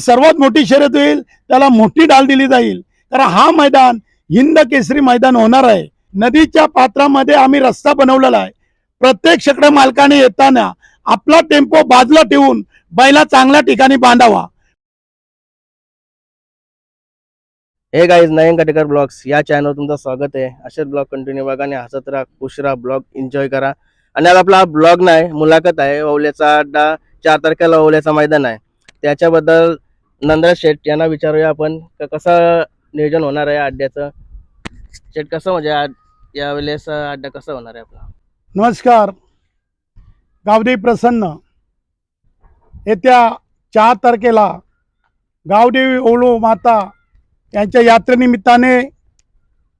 सर्वात मोठी शर्यत होईल त्याला मोठी डाल दिली जाईल. कारण हा मैदान हिंद केसरी मैदान होणार आहे. नदीच्या पात्रामध्ये आम्ही रस्ता बनवलेला आहे. प्रत्येक शेकडे मालकाने येताना आपला टेम्पो बाजूला ठेवून बैला चांगल्या ठिकाणी बांधावा. हे गाईज नयन कटेकर ब्लॉग्स या चॅनलवर तुमचं स्वागत आहे. असेच ब्लॉग कंटिन्यू बघा आणि हसत राहा खुश राहा ब्लॉग एन्जॉय करा. आणि आज आपला ब्लॉग नाही मुलाखत आहे. ओवल्याचा अड्डा चार तारखेला ओवल्याचा मैदान आहे. त्याच्याबद्दल नंदराज शेठ यांना विचारूया आपण का कसं नियोजन होणार आहे अड्ड्याचं? शेठ कसं म्हणजे आज यावेळेस अड्डा कसं होणार आहे आपला? नमस्कार. गावदेवी प्रसन्न. येत्या चार तारखेला गावदेवी ओळू माता यांच्या यात्रेनिमित्ताने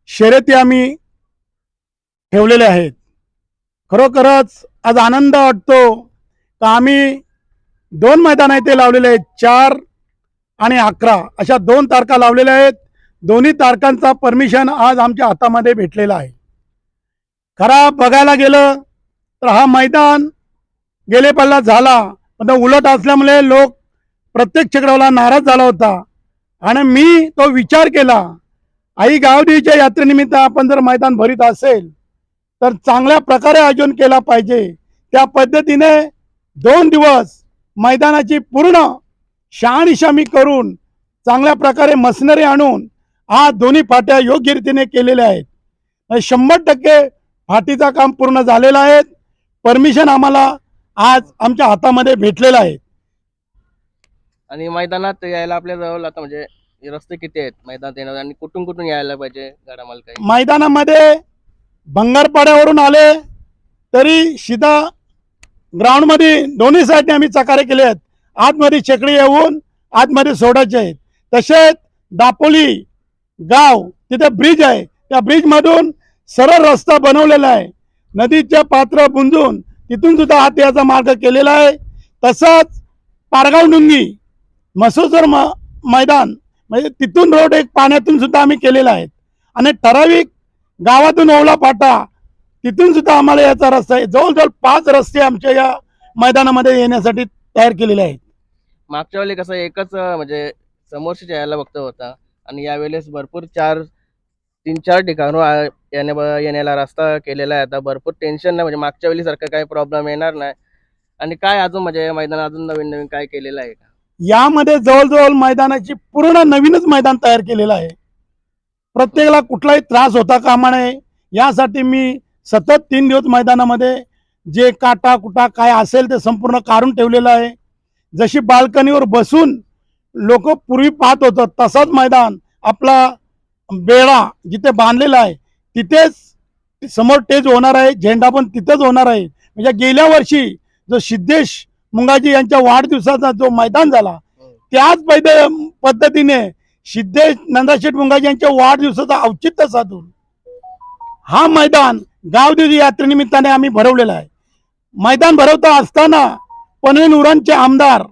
शर्यती आम्ही ठेवलेले आहेत. खरोखरच आज आनंद वाटतो का आम्ही दोन मैदान इथे लावलेले आहेत. चार आणि अकरा अशा दोन तारखा लावलेल्या आहेत. दोन्ही तारखांचा परमिशन आज आमच्या हातामध्ये भेटलेला आहे. खरा बघायला गेलं तर हा मैदान गेले पल्ला झाला. पण उलट असल्यामुळे लोक प्रत्येक चक्रवाला नाराज झाला होता. आणि मी तो विचार केला आई गावडीच्या यात्रेनिमित्त आपण जर मैदान भरीत असेल तर चांगल्या प्रकारे आयोजन केला पाहिजे. त्या पद्धतीने दोन दिवस मैदानाची पूर्ण शहानिशा मी करून चांगल्या प्रकारे मशिनरी आणून आज दोन्ही फाट्या योग्य रीतीने केलेल्या आहेत. आणि शंभर टक्के फाटीचं काम पूर्ण झालेलं आहे. परमिशन आम्हाला आज आमच्या हातामध्ये भेटलेलं आहे. आणि मैदानात यायला आपल्या जवळ आता म्हणजे रस्ते किती आहेत? मैदानात येणार आणि कुठून कुठून यायला पाहिजे गाडा मैदानामध्ये भंगारपाड्यावरून आले तरी सीधा ग्राउंडमध्ये दोन्ही साईडने आम्ही चकारे केले आहेत. आतमध्ये चेकडी येऊन आतमध्ये सोडायचे आहेत. तसेच दापोली गाव तिथे ब्रिज आहे. त्या ब्रिजमधून सरळ रस्ता बनवलेला आहे. नदीचे पात्र बुंजून तिथून सुद्धा हात याचा मार्ग केलेला आहे. तसंच पारगाव डुंगी मसूसर म मैदान म्हणजे तिथून रोड एक पाण्यातून सुद्धा आम्ही केलेला आहे. आणि ठराविक गावातून ओवला पाटा तिथून सुद्धा आम्हाला याचा रस्ता आहे. जवळजवळ पाच रस्ते आमच्या या मैदानामध्ये येण्यासाठी तयार केलेले आहेत. मागच्या वेळी कसं एकच अं, म्हणजे समोरच्या यायला बघत होता. आणि यावेळेस भरपूर चार तीन चार ठिकाणून येण्या येण्याला रस्ता केलेला आहे. आता भरपूर टेन्शन नाही म्हणजे मागच्या वेळी सारखं काही प्रॉब्लेम येणार नाही. आणि काय अजून म्हणजे मैदान अजून नवीन नवीन काय केलेलं आहे का? यामध्ये जवळजवळ मैदानाची पूर्ण नवीनच मैदान तयार केलेलं आहे. प्रत्येकाला कुठलाही त्रास होता कामा नये. यासाठी मी सतत तीन दिवस मैदानामध्ये जे काटा कुटा काय असेल ते संपूर्ण काढून ठेवलेलं आहे. जशी बाल्कनीवर बसून लोक पूर्वी पाहत होतं तसाच मैदान आपला बेळा जिथे बांधलेला आहे तिथेच समोर टेज होणार आहे झेंडा पण तिथंच होणार आहे. म्हणजे गेल्या वर्षी जो सिद्धेश मुंगाजी यांच्या वाढदिवसाचा जो मैदान झाला त्याच पैद पद्धतीने सिद्धेश नंदाशेठ मुंगाजी यांच्या वाढदिवसाचा औचित्य साधून हा मैदान गावदेवी यात्रेनिमित्ताने आम्ही भरवलेला आहे. मैदान भरवता असताना पनवेल उरणचे आमदार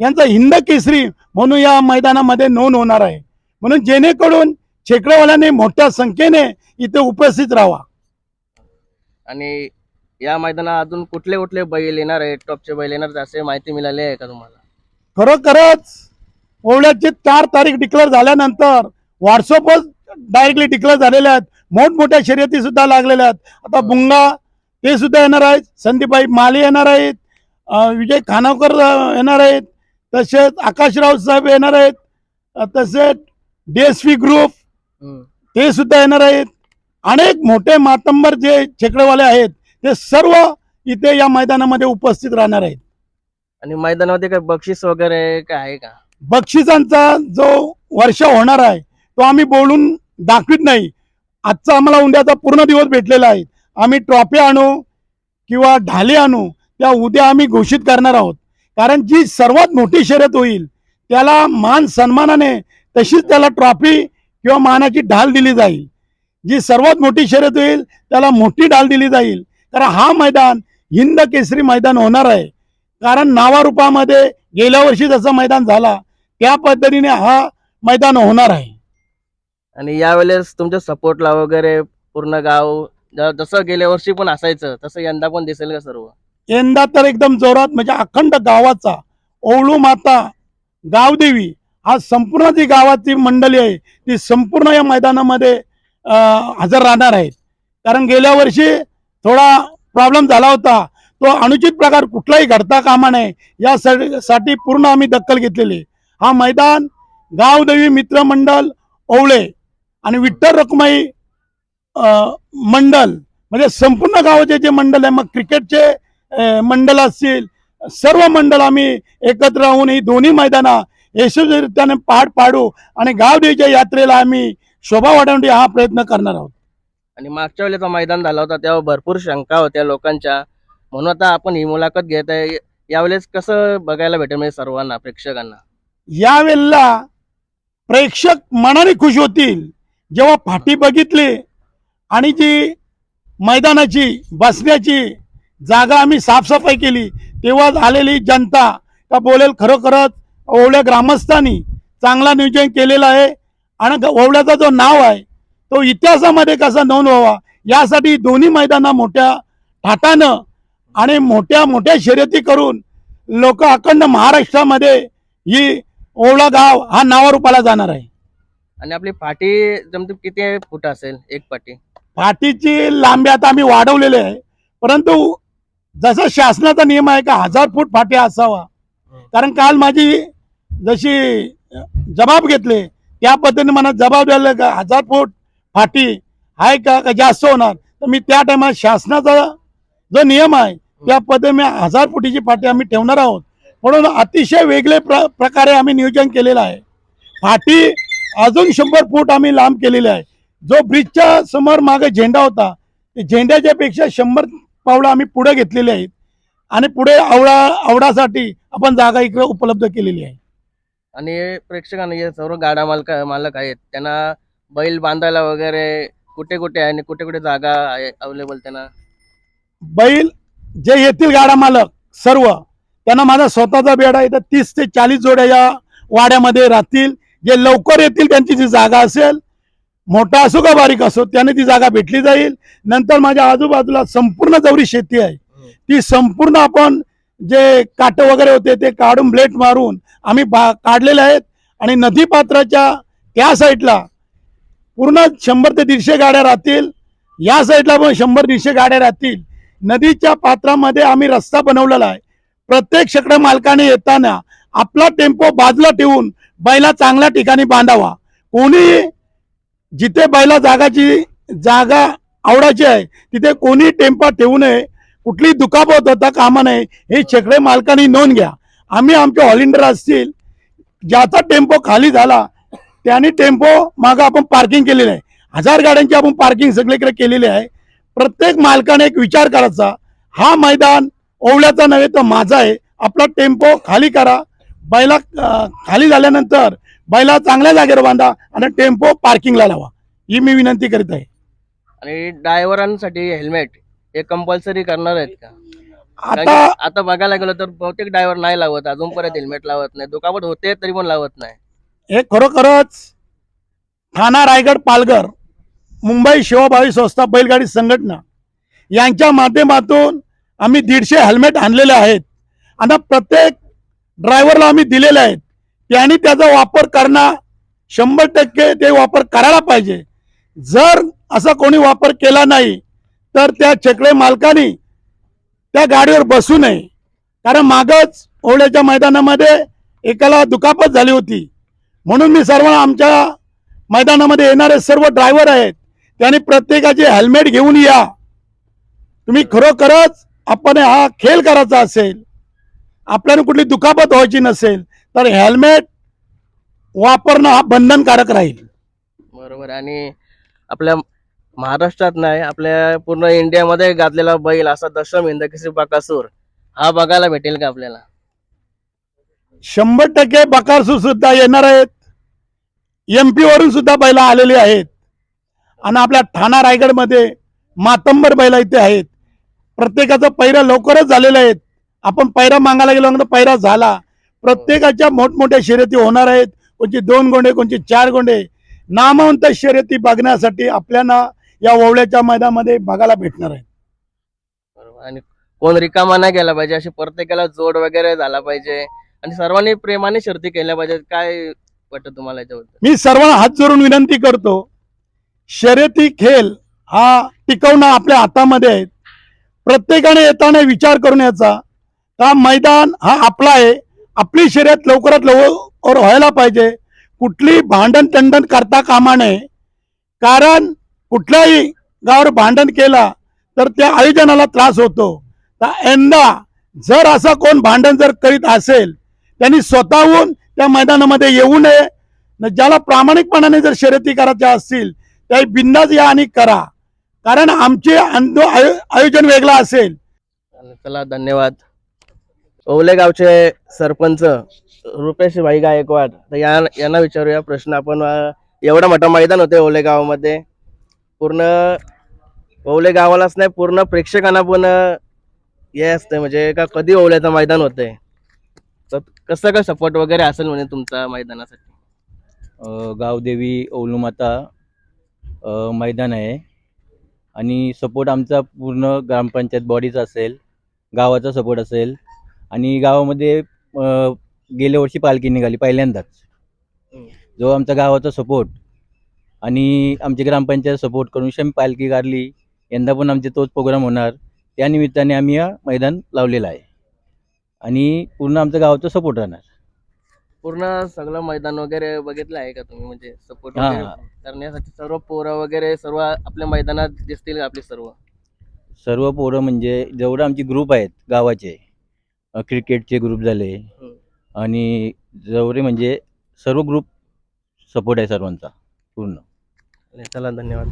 यांचा हिंद केसरी म्हणून या मैदानामध्ये नोंद होणार आहे. म्हणून जेणेकरून शेकडोवाल्याने मोठ्या संख्येने इथे उपस्थित राहावा. आणि या मैदानात अजून कुठले कुठले बैल येणार आहे टॉपचे बैल येणार असे माहिती मिळाली आहे का तुम्हाला? खरोखरच ओवळ्याची चार तारीख डिक्लेअर झाल्यानंतर व्हॉट्सअपवर डायरेक्टली डिक्लेअर झालेल्या आहेत. मोठमोठ्या शर्यती सुद्धा लागलेल्या आहेत. आता बुंगा ते सुद्धा येणार आहेत. संदीपबाई माले येणार आहेत. विजय खानावकर येणार आहेत. तसेच आकाशराव साहेब येणार आहेत. तसेच डी एस पी ग्रुप ते सुद्धा येणार आहेत. अनेक मोठे मातंबर जे छेकडेवाले आहेत ते सर्व इथे या मैदानामध्ये उपस्थित राहणार आहेत. आणि मैदानामध्ये काय बक्षीस वगैरे काय आहे का? बक्षिसांचा जो वर्ष होणार आहे तो आम्ही बोलून दाखवित नाही. आजचा आम्हाला उद्याचा पूर्ण दिवस भेटलेला आहे. आम्ही ट्रॉफी आणू किंवा ढाले आणू त्या उद्या आम्ही घोषित करणार आहोत. कारण जी सर्वात मोठी शर्यत होईल त्याला मान सन्मानाने तशीच त्याला ट्रॉफी किंवा मानाची ढाल दिली जाईल. जी सर्वात मोठी शर्यत होईल त्याला मोठी ढाल दिली जाईल. कारण हा मैदान हिंद केसरी मैदान होणार आहे. कारण नावारूपामध्ये गेल्या वर्षी जसं मैदान झाला त्या पद्धतीने हा मैदान होणार आहे. आणि यावेळेस तुमच्या सपोर्टला वगैरे पूर्ण गाव ज- जसं गेल्या वर्षी पण असायचं तसं यंदा पण दिसेल का सर्व? यंदा तर एकदम जोरात म्हणजे अखंड गावाचा ओवळू माता गावदेवी हा संपूर्ण जी गावाची मंडळी आहे ती संपूर्ण या मैदानामध्ये अं, हजर राहणार आहेत. कारण गेल्या वर्षी थोडा प्रॉब्लेम झाला होता. तो अनुचित प्रकार कुठलाही घडता कामा नये यासाठी साठी पूर्ण आम्ही दखल घेतलेली हा मैदान गावदेवी मित्रमंडळ ओवळे आणि विठ्ठल रखुमाई अं, मंडळ म्हणजे संपूर्ण गावाचे जे मंडळ आहे मग क्रिकेटचे अं, मंडळ असतील सर्व मंडळ आम्ही एकत्र राहून ही दोन्ही मैदानं यशस्वीरित्याने पार पाडू आणि गावदेवीच्या यात्रेला आम्ही शोभा वाढवण्यासाठी हा प्रयत्न करणार आहोत. आणि मागच्या वेळेचा मैदान झाला होता तेव्हा भरपूर शंका होत्या लोकांच्या. म्हणून आता आपण ही मुलाखत घेत आहे. यावेळेस कसं बघायला भेटेल म्हणजे सर्वांना प्रेक्षकांना? यावेळेला प्रेक्षक मनाने खुश होतील. जेव्हा फाटी बघितली आणि जी मैदानाची बसण्याची जागा आम्ही साफसफाई केली तेव्हा आलेली जनता का बोलेल खरोखरच ओवळ्या ग्रामस्थांनी चांगला नियोजन केलेलं आहे. आणि ग- ओवळ्याचा जो नाव आहे तो इतिहासामध्ये कसा नोंद व्हावा यासाठी दोन्ही मैदाना मोठ्या थाटानं आणि मोठ्या मोठ्या शर्यती करून लोक अखंड महाराष्ट्रामध्ये ही ओवळा गाव हा नावारूपाला जाणार आहे. आणि आपली फाटी जमते किती फूट असेल? एक पाटी फाटीची लांबी आता आम्ही वाढवलेली आहे. परंतु जसा शासनाचा नियम आहे का हजार फूट फाटी असावा. कारण काल माझी जशी जबाब घेतले त्या पद्धतीने मला जबाब द्यायला का हजार फूट फाटी आहे का का जास्त होणार? तर मी त्या टायमात शासनाचा जो नियम आहे त्या पद्धतीने हजार फुटीची फाटी आम्ही ठेवणार आहोत. म्हणून अतिशय वेगळे प्र प्रकारे आम्ही नियोजन केलेलं आहे. फाटी अजून शंभर फूट आम्ही लांब केलेली आहे. जो ब्रिजच्या समोर मागे झेंडा होता ते झेंड्याच्या पेक्षा शंभर पावलं आम्ही पुढे घेतलेली आहेत. आणि पुढे आवडा आवडासाठी आपण जागा इकडे उपलब्ध केलेली आहे. आणि प्रेक्षकांना हे सर्व गाडा मालक मालक आहेत. त्यांना बैल बांधायला वगैरे कुठे कुठे आहे आणि कुठे कुठे जागा आहे अवेलेबल त्यांना? बैल जे येतील गाडा मालक सर्व त्यांना माझा स्वतःचा बेडा आहे. तर तीस ते चाळीस जोड्या या वाड्यामध्ये राहतील. जे लवकर येतील त्यांची जी जागा असेल मोठा असो का बारीक असो त्याने ती जागा भेटली जाईल. नंतर माझ्या आजूबाजूला संपूर्ण जवळी शेती आहे. ती संपूर्ण आपण जे काट वगैरे होते ते काढून ब्लेट मारून आम्ही बा काढलेले आहेत. आणि नदी पात्राच्या त्या साईडला पूर्ण शंभर ते दीडशे गाड्या राहतील. या साईडला पण शंभर दीडशे गाड्या राहतील. नदीच्या पात्रामध्ये आम्ही रस्ता बनवलेला आहे. प्रत्येक शेकडे मालकाने येताना आपला टेम्पो बाजूला ठेवून बैला चांगल्या ठिकाणी बांधावा. कोणी जिथे बैला जागाची जागा आवडायची आहे तिथे कोणी टेम्पो ठेवू नये कुठली दुखापत होता कामा नये हे शेकडे मालकांनी नोंद घ्या. आम्ही आमचे हॉलिंडर असतील ज्याचा टेम्पो खाली झाला त्याने टेम्पो मागं आपण पार्किंग केलेलं आहे. हजार गाड्यांची आपण पार्किंग सगळीकडे केलेली आहे. प्रत्येक मालकाने एक विचार करायचा हा मैदान ओवल्याचा नव्हे तर माझा आहे आपला टेम्पो खाली करा बैला खाली झाल्यानंतर बैला चांगल्या जागेवर बांधा आणि टेम्पो पार्किंगला लावा. ही मी विनंती करीत आहे. आणि ड्रायव्हरांसाठी हेल्मेट हे कंपल्सरी करणार आहेत का? कारण आता की आता बघायला गेलं तर बहुतेक ड्रायव्हर नाही लावत अजूनपर्यंत हेल्मेट लावत नाही. दुखापत होते तरी पण लावत नाही. हे खरोखरच ठाणा रायगड पालघर मुंबई शिवभावी संस्था बैलगाडी संघटना यांच्या माध्यमातून आम्ही दीडशे हेल्मेट आणलेले आहेत. आणि प्रत्येक ड्रायव्हरला आम्ही दिलेले आहेत. त्यांनी त्याचा वापर करणं शंभर टक्के ते वापर करायला पाहिजे. जर असा कोणी वापर केला नाही तर त्या चकडे मालकाने त्या गाडीवर बसू नये. कारण मागच ओढ्याच्या मैदानामध्ये एकाला दुखापत झाली होती. म्हणून मी सर्व आमच्या मैदानामध्ये येणारे सर्व ड्रायव्हर आहेत त्यांनी प्रत्येकाचे हेल्मेट घेऊन या. तुम्ही खरोखरच आपण हा खेळ करायचा असेल आपल्याला कुठली दुखापत व्हायची नसेल तर हेल्मेट वापरणं हा बंधनकारक राहील. बरोबर. आणि आपल्या महाराष्ट्रात नाही आपल्या पूर्ण इंडियामध्ये गाजलेला बैल असा दशम हिंदकेसरी बकासूर हा बघायला भेटेल का आपल्याला? शंभर टक्के बकासूर सुद्धा येणार आहेत. एम पी वरून सुद्धा बैला आलेली आहेत. आणि आपल्या ठाणा रायगडमध्ये मातंबर बैला इथे आहेत. प्रत्येकाचं पैरा लवकरच झालेलं आहेत. आपण पैरा मागायला गेलो तर पैरा झाला. प्रत्येकाच्या मोठमोठ्या शर्यती होणार आहेत. कोणची दोन गोंडे कोणची चार गोंडे. नामवंत शर्यती बघण्यासाठी आपल्याला या ओवळ्याच्या मैदानामध्ये बघायला भेटणार आहे. बरोबर. आणि कोण रिकामा नाही गेला पाहिजे अशी प्रत्येकाला जोड वगैरे झाला पाहिजे. आणि सर्वांनी प्रेमाने शर्ती केल्या पाहिजेत. काय वाटतं तुम्हाला याच्याबद्दल? मी सर्वांना हात जोडून विनंती करतो शर्यती खेळ हा टिकवणं आपल्या हातामध्ये आहे प्रत्येकाने येताना विचार करून याचा. का मैदान हा आपला आहे? आपली शर्यत लवकरात लवकर व्हायला पाहिजे. कुठली भांडण टंडण करता कामा नये. कारण कुठल्याही गावावर भांडण केला तर त्या आयोजनाला त्रास होतो. तर यंदा जर असं कोण भांडण जर करीत असेल त्यांनी स्वतःहून त्या मैदानामध्ये येऊ नये. ज्याला प्रामाणिकपणाने जर शर्यती करायच्या असतील त्या बिंदाच या आणि करा. कारण आमचे आयो- आयोजन वेगळं असेल. चला धन्यवाद. ओवले गावचे सरपंच रुपेश भाई गायकवाड तर या यांना विचारूया प्रश्न. आपण एवढं मोठं मैदान होते ओवले गावामध्ये. पूर्ण ओवले गावालाच नाही पूर्ण प्रेक्षकांना पण हे असते म्हणजे का कधी ओवल्याचं मैदान होते तर कसं काय सपोर्ट वगैरे असेल म्हणजे तुमचा मैदानासाठी? गावदेवी ओलूमाता मैदान आहे. आणि सपोर्ट आमचा पूर्ण ग्रामपंचायत बॉडीचा असेल गावाचा सपोर्ट असेल. आणि गावामध्ये गेल्या वर्षी पालखी निघाली पहिल्यांदाच. जो आमचा गावाचा सपोर्ट आणि आमची ग्रामपंचायत सपोर्ट करून शमी पालखी काढली यंदा पण आमचे तोच प्रोग्राम होणार. त्या निमित्ताने आम्ही हा मैदान लावलेलं आहे. आणि पूर्ण आमच्या गावाचा सपोर्ट राहणार. पूर्ण सगळं मैदान वगैरे बघितलं आहे का तुम्ही? म्हणजे सपोर्ट हा. करण्यासाठी सर्व पोरं वगैरे सर्व आपल्या मैदानात दिसतील आपली सर्व? सर्व पोरं म्हणजे जेवढं आमचे ग्रुप आहेत गावाचे क्रिकेटचे ग्रुप झाले. हम्म. आणि जेवढे म्हणजे सर्व ग्रुप सपोर्ट आहे सर्वांचा पूर्ण. चला धन्यवाद.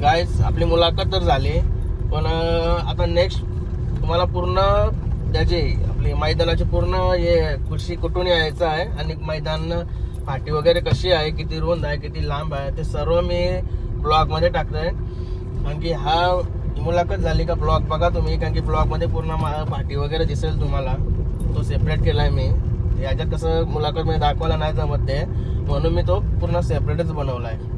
गायस आपली मुलाखत तर झाली पण आता नेक्स्ट तुम्हाला पूर्ण त्याची आपली मैदानाची पूर्ण हे खुर्शी कुठून यायचं आहे आणि मैदान फाटी वगैरे कशी आहे किती रुंद आहे किती लांब आहे ते सर्व मी ब्लॉगमध्ये टाकतोय. कारण की हा मुलाखत झाली का ब्लॉग? बघा तुम्ही कारण की ब्लॉगमध्ये पूर्ण मा- वगैरे दिसेल तुम्हाला. तो सेपरेट केला आहे मी. याच्यात कसं मुलाखत मध्ये दाखवायला नाही जमत ते म्हणून मी तो पूर्ण सेपरेटच बनवला आहे